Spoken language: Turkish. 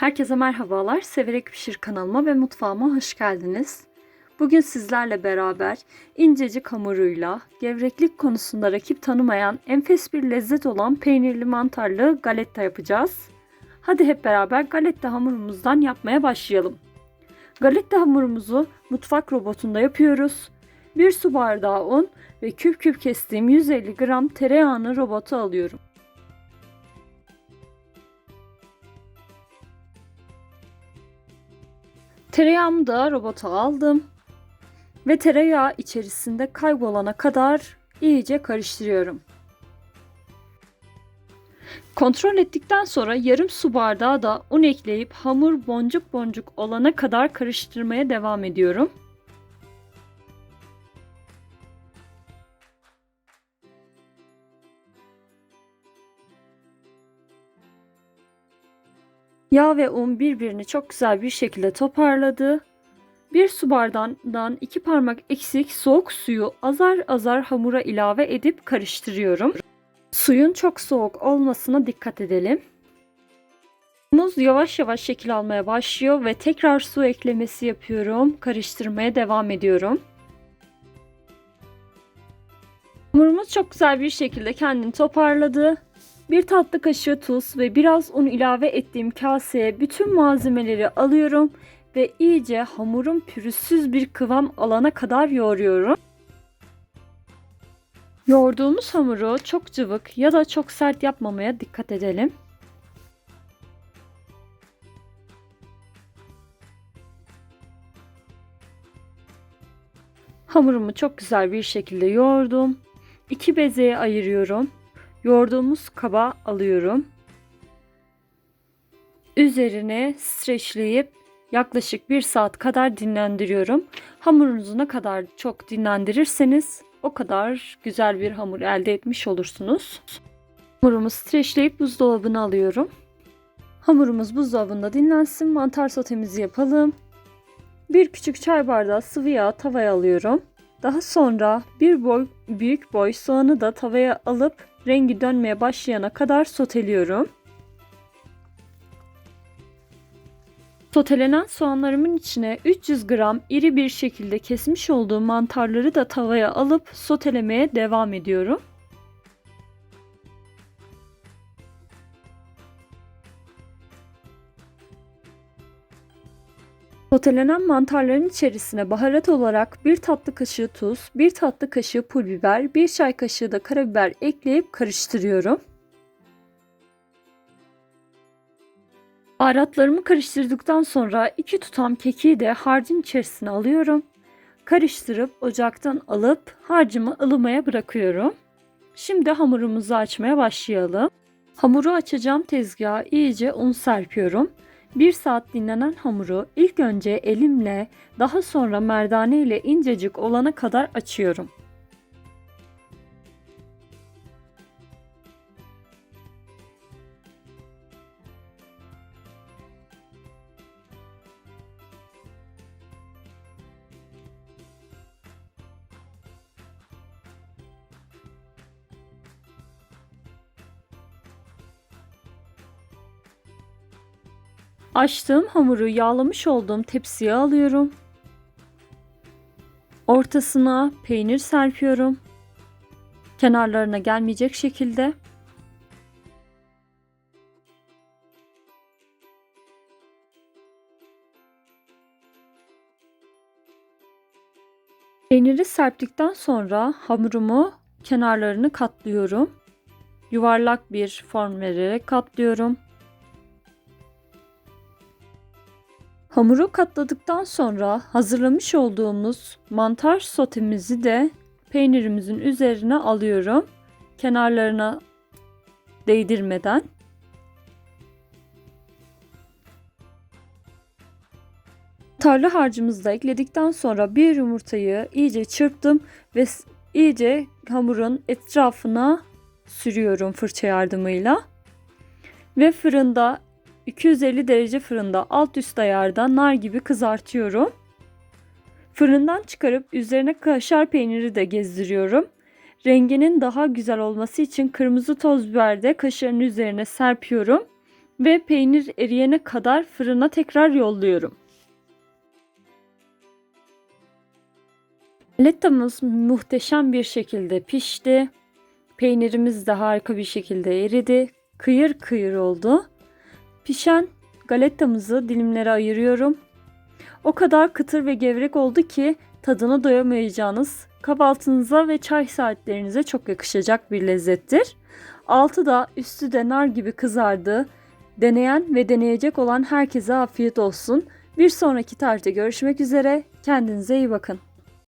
Herkese merhabalar. Severek Pişir kanalıma ve mutfağıma hoş geldiniz. Bugün sizlerle beraber incecik hamuruyla gevreklik konusunda rakip tanımayan enfes bir lezzet olan peynirli mantarlı galetta yapacağız. Hadi hep beraber galetta hamurumuzdan yapmaya başlayalım. Galetta hamurumuzu mutfak robotunda yapıyoruz. 1 su bardağı un ve küp küp kestiğim 150 gram tereyağını robota alıyorum. Tereyağımı da robota aldım. Ve tereyağı içerisinde kaybolana kadar iyice karıştırıyorum. Kontrol ettikten sonra yarım su bardağı da un ekleyip hamur boncuk boncuk olana kadar karıştırmaya devam ediyorum. Yağ ve un birbirini çok güzel bir şekilde toparladı. Bir su bardağından iki parmak eksik soğuk suyu azar azar hamura ilave edip karıştırıyorum. Suyun çok soğuk olmasına dikkat edelim. Muz yavaş yavaş şekil almaya başlıyor ve tekrar su eklemesi yapıyorum. Karıştırmaya devam ediyorum. Hamurumuz çok güzel bir şekilde kendini toparladı. Bir tatlı kaşığı tuz ve biraz un ilave ettiğim kaseye bütün malzemeleri alıyorum ve iyice hamurun pürüzsüz bir kıvam alana kadar yoğuruyorum. Yoğurduğumuz hamuru çok cıvık ya da çok sert yapmamaya dikkat edelim. Hamurumu çok güzel bir şekilde yoğurdum. İki bezeye ayırıyorum. Yoğurduğumuz kaba alıyorum. Üzerine streçleyip yaklaşık bir saat kadar dinlendiriyorum. Hamurunuzu ne kadar çok dinlendirirseniz o kadar güzel bir hamur elde etmiş olursunuz. Hamurumu streçleyip buzdolabına alıyorum. Hamurumuz buzdolabında dinlensin. Mantar sotemizi yapalım. Bir küçük çay bardağı sıvı yağ tavaya alıyorum. Daha sonra bir boy büyük boy soğanı da tavaya alıp rengi dönmeye başlayana kadar soteliyorum. Sotelenen soğanlarımın içine 300 gram iri bir şekilde kesmiş olduğum mantarları da tavaya alıp sotelemeye devam ediyorum. Sotelenen mantarların içerisine baharat olarak bir tatlı kaşığı tuz, bir tatlı kaşığı pul biber, bir çay kaşığı da karabiber ekleyip karıştırıyorum. Baharatlarımı karıştırdıktan sonra iki tutam kekiği de harcın içerisine alıyorum. Karıştırıp ocaktan alıp harcımı ılımaya bırakıyorum. Şimdi hamurumuzu açmaya başlayalım. Hamuru açacağım tezgaha iyice un serpiyorum. Bir saat dinlenen hamuru ilk önce elimle daha sonra merdane ile incecik olana kadar açıyorum. Açtığım hamuru yağlamış olduğum tepsiye alıyorum. Ortasına peynir serpiyorum. Kenarlarına gelmeyecek şekilde. Peyniri serptikten sonra hamurumu kenarlarını katlıyorum. Yuvarlak bir form vererek katlıyorum. Hamuru katladıktan sonra hazırlamış olduğumuz mantar sotemizi de peynirimizin üzerine alıyorum. Kenarlarına değdirmeden. Tarlı harcımızı da ekledikten sonra bir yumurtayı iyice çırptım ve iyice hamurun etrafına sürüyorum fırça yardımıyla. Ve fırında 250 derece fırında alt üst ayarda nar gibi kızartıyorum. Fırından çıkarıp üzerine kaşar peyniri de gezdiriyorum. Renginin daha güzel olması için kırmızı toz biber de kaşarın üzerine serpiyorum Ve peynir eriyene kadar fırına tekrar yolluyorum. Galettamız muhteşem bir şekilde pişti. Peynirimiz de harika bir şekilde eridi. Kıyır kıyır oldu. Pişen galettamızı dilimlere ayırıyorum. O kadar kıtır ve gevrek oldu ki tadına doyamayacağınız kahvaltınıza ve çay saatlerinize çok yakışacak bir lezzettir. Altı da üstü de nar gibi kızardı. Deneyen ve deneyecek olan herkese afiyet olsun. Bir sonraki tarihte görüşmek üzere. Kendinize iyi bakın.